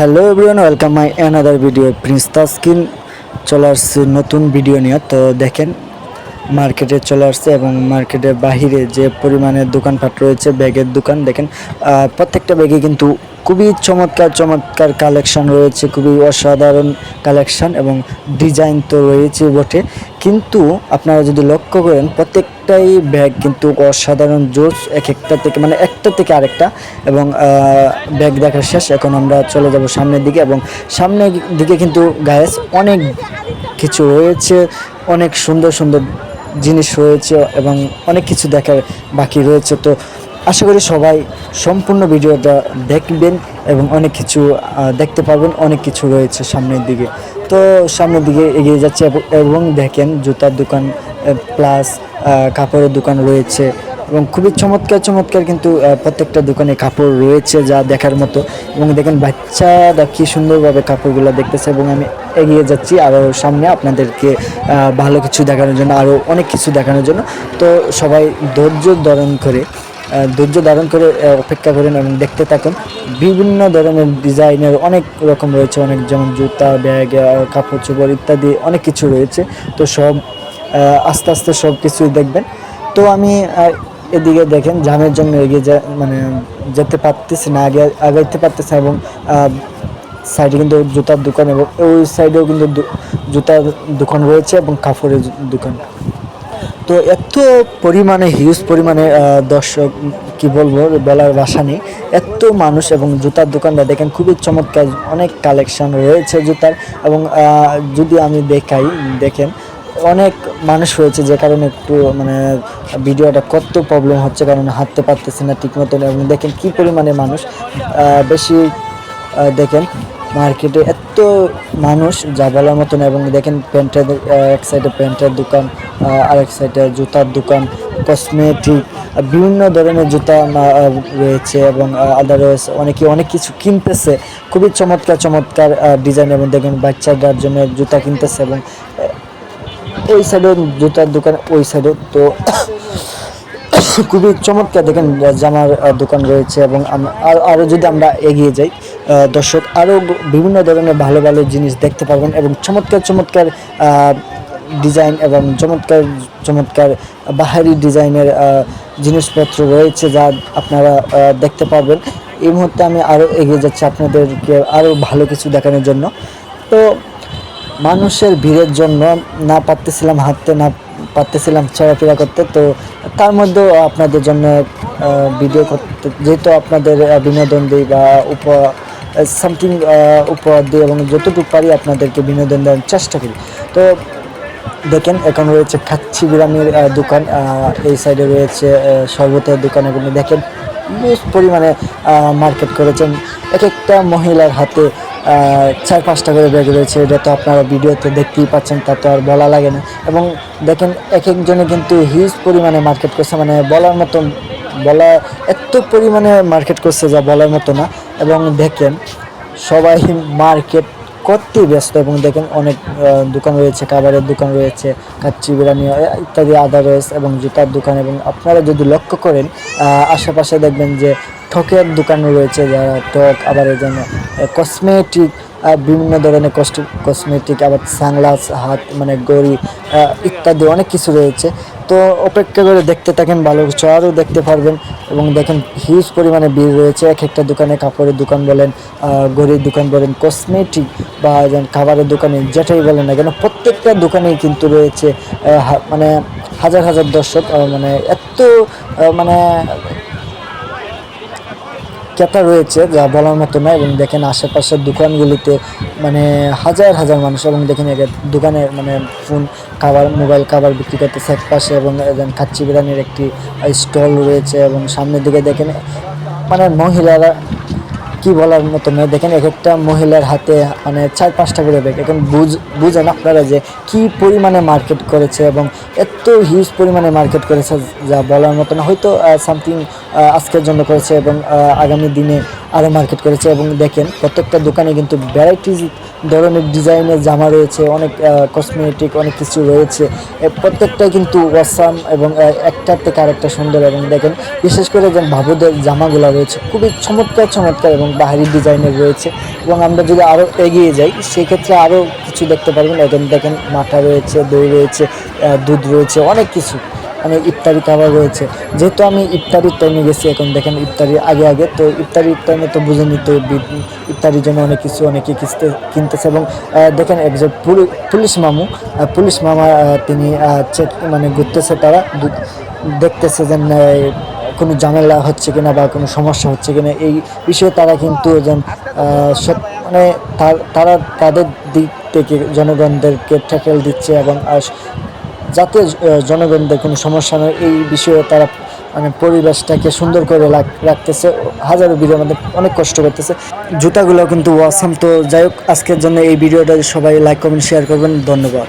Hello everyone welcome my another video Prince Taskin চলে আসছে নতুন ভিডিও নিয়ে। তো দেখেন মার্কেটে চলে আসছে এবং মার্কেটের বাহিরে যে পরিমাণে দোকানপাট রয়েছে, ব্যাগের দোকান, দেখেন প্রত্যেকটা ব্যাগে কিন্তু খুবই চমৎকার চমৎকার কালেকশন রয়েছে, খুবই অসাধারণ কালেকশন এবং ডিজাইন তো রয়েছে বটে। কিন্তু আপনারা যদি লক্ষ্য করেন, প্রত্যেকটাই ব্যাগ কিন্তু অসাধারণ জোস, এক একটা থেকে মানে একটা থেকে আরেকটা এবং ব্যাগ দেখা শেষ। এখন আমরা চলে যাব সামনের দিকে এবং সামনের দিকে কিন্তু গায়েস অনেক কিছু রয়েছে, অনেক সুন্দর সুন্দর জিনিস রয়েছে এবং অনেক কিছু দেখার বাকি রয়েছে। তো আশা করি সবাই সম্পূর্ণ ভিডিওটা দেখবেন এবং অনেক কিছু দেখতে পারবেন, অনেক কিছু রয়েছে সামনের দিকে। তো সামনের দিকে এগিয়ে যাচ্ছে এবং- দেখেন জুতার দোকান প্লাস কাপড়ের দোকান রয়েছে এবং খুবই চমৎকার চমৎকার কিন্তু প্রত্যেকটা দোকানে কাপড় রয়েছে যা দেখার মতো এবং দেখেন বাচ্চারা কি সুন্দরভাবে কাপড়গুলো দেখতেছে এবং আমি এগিয়ে যাচ্ছি আরও সামনে আপনাদেরকে ভালো কিছু দেখানোর জন্য আরও অনেক কিছু দেখানোর জন্য। তো সবাই ধৈর্য ধারণ করে ধৈর্য ধারণ করে অপেক্ষা করেন এবং দেখতে থাকুন। বিভিন্ন ধরনের ডিজাইনের অনেক রকম রয়েছে, অনেক যেমন জুতা, ব্যাগ কাপড়, চোপড় ইত্যাদি অনেক কিছু রয়েছে। তো সব আস্তে আস্তে সব কিছুই দেখবেন। তো আমি এদিকে দেখেন জামের জন্য এগিয়ে যা মানে যেতে পারতেছি না, আগে, আগাইতে পারতেছি এবং সাইডে কিন্তু জুতার দোকান এবং ওই সাইডেও কিন্তু জুতার দোকান রয়েছে এবং কাপড়ের দোকান। তো এত পরিমাণে হিউজ পরিমাণে দর্শক, কি বলব, বলার ভাষা নেই। এত মানুষ এবং জুতার দোকানটা দেখেন, খুবই চমৎকার অনেক কালেকশন রয়েছে জুতার এবং যদি আমি দেখাই, দেখেন, অনেক মানুষ রয়েছে যে কারণে একটু মানে ভিডিওটা কত প্রবলেম হচ্ছে, কারণ হাঁটতে পারতেছি না ঠিক মতন এবং দেখেন কি পরিমাণে মানুষ বেশি দেখেন, মার্কেটে এত মানুষ, যা বলার মতো না। এবং দেখেন প্যান্টের এক সাইডে প্যান্টের দোকান আরেক সাইডে জুতার দোকান কসমেটিক বিভিন্ন ধরনের জুতা রয়েছে এবং আদারওয়াইজ অনেকে অনেক কিছু কিনতেছে। খুবই চমৎকার চমৎকার ডিজাইন এবং দেখেন বাচ্চাদের জন্য জুতা কিনতেছে এবং ওই সাইডেও জুতার দোকান, ওই সাইডেও তো খুবই চমৎকার দেখেন জামার দোকান রয়েছে এবং আরও যদি আমরা এগিয়ে যাই দর্শক আরও বিভিন্ন ধরনের ভালো ভালো জিনিস দেখতে পারবেন এবং চমৎকার চমৎকার ডিজাইন এবং চমৎকার চমৎকার বাহারি ডিজাইনের জিনিসপত্র রয়েছে যা আপনারা দেখতে পাবেন। এই মুহূর্তে আমি আরও এগিয়ে যাচ্ছি আপনাদেরকে আরও ভালো কিছু দেখানোর জন্য। তো মানুষের ভিড়ের জন্য না পারতেছিলাম হাঁটতে, না পারতেছিলাম চলাফেরা করতে। তো তার মধ্যেও আপনাদের জন্য ভিডিও করতে, যেহেতু আপনাদের বিনোদন দিই বা উপ সামথিং উপহার দিই এবং যতটুকু পারি আপনাদেরকে বিনোদন দেওয়ার চেষ্টা করি। তো দেখেন এখন রয়েছে খাচ্ছি আহ, দোকান এই সাইডে রয়েছে শরবতের দোকান। এগুলো দেখেন হিউজ পরিমাণে মার্কেট করেছেন। এক একটা মহিলার হাতে চার পাঁচটা করে ব্যাগ রয়েছে। এটা তো আপনারা ভিডিওতে দেখতেই পাচ্ছেন তা তো আর বলা লাগে না। এবং দেখেন এক একজনে কিন্তু হিউজ পরিমাণে মার্কেট করছে মানে বলার মতো বলা এত পরিমাণে মার্কেট করছে যা বলার মতো না। এবং দেখেন সবাই মার্কেট করতেই ব্যস্ত এবং দেখেন অনেক দোকান রয়েছে, খাবারের দোকান রয়েছে কাচ্চি বিরিয়ানি ইত্যাদি আদারস এবং জুতার দোকান এবং আপনারা যদি লক্ষ্য করেন আশেপাশে দেখবেন যে ঠকের দোকান রয়েছে, যারা টক আবার এই জন্য কসমেটিক বিভিন্ন ধরনের কসমেটিক আবার সানগ্লাস হাত মানে গড়ি ইত্যাদি অনেক কিছু রয়েছে। তো অপেক্ষা করে দেখতে থাকেন ভালো কিছু, আরও দেখতে পারবেন। এবং দেখেন হিউজ পরিমাণে ভিড় রয়েছে। এক একটা দোকানে কাপড়ের দোকান বলেন গড়ির দোকান বলেন কসমেটিক বা যেন খাবারের দোকানে, যেটাই বলেন না কেন, প্রত্যেকটা দোকানেই কিন্তু রয়েছে মানে হাজার হাজার দর্শক মানে এত মানে ক্রেতা রয়েছে, যা বলার মতো নয় এবং দেখেন আশেপাশের দোকানগুলিতে মানে হাজার হাজার মানুষ, এবং দেখেন দোকানের মানে ফোন খাবার মোবাইল খাবার বিক্রি করতেছে এক পাশে, এবং কাচ্চি বিরিয়ানির একটি স্টল রয়েছে, এবং সামনের দিকে দেখেন মানে মহিলারা কি বলার মতো নয় দেখেন এক একটা মহিলার হাতে মানে চার পাঁচটা করে ব্যাগ এখন বুঝ বুঝেন আপনারা যে কি পরিমাণে মার্কেট করেছে এবং এত হিউজ পরিমাণে মার্কেট করেছে যা বলার মতো না। হয়তো সামথিং আজকের জন্য করেছে এবং আগামী দিনে আরও মার্কেট করেছে এবং দেখেন প্রত্যেকটা দোকানে কিন্তু ভ্যারাইটিস ধরনের ডিজাইনের জামা রয়েছে, অনেক কসমেটিক অনেক কিছু রয়েছে। প্রত্যেকটাই কিন্তু ওয়াসাম এবং একটার থেকে আরেকটা সুন্দর এবং দেখেন বিশেষ করে যে বাবুদের জামাগুলো রয়েছে, খুবই চমৎকার চমৎকার এবং বাহারি ডিজাইনের রয়েছে। এবং আমরা যদি আরও এগিয়ে যাই, সেক্ষেত্রে আরও কিছু দেখতে পারবেন। এখন দেখেন মাথা রয়েছে, দই রয়েছে দুধ রয়েছে, অনেক কিছু। মানে ইফতারি খাবার রয়েছে। যেহেতু আমি ইফতারির টাইমে গেছি, এখন দেখেন ইফতারির আগে আগে, তো ইফতারির টাইমে তো বুঝে নিতে ইফতারির জন্য অনেক কিছু অনেকে কিনতে কিনতেছে এবং দেখেন একজন পুলি- পুলিশ মামু পুলিশ মামা তিনি চেক মানে ঘুরতেছে তারা দেখতেছে যে কোনো ঝামেলা হচ্ছে কিনা বা কোনো সমস্যা হচ্ছে কিনা, এই বিষয়ে তারা কিন্তু যেন মানে তার- তাদের দিক থেকে জনগণদেরকে ট্যাকেল দিচ্ছে এবং যাতে জনগণদের কোনো সমস্যা নয় এই বিষয়ে তারা মানে পরিবেশটাকে সুন্দর করে রাখ- রাখতেছে। হাজারো ভিডিও আমাদের অনেক কষ্ট করতেছে। জুতাগুলো কিন্তু ওয়াসাম তো যাই হোক, আজকের জন্য এই ভিডিওটা সবাই লাইক কমেন্ট শেয়ার করবেন। ধন্যবাদ।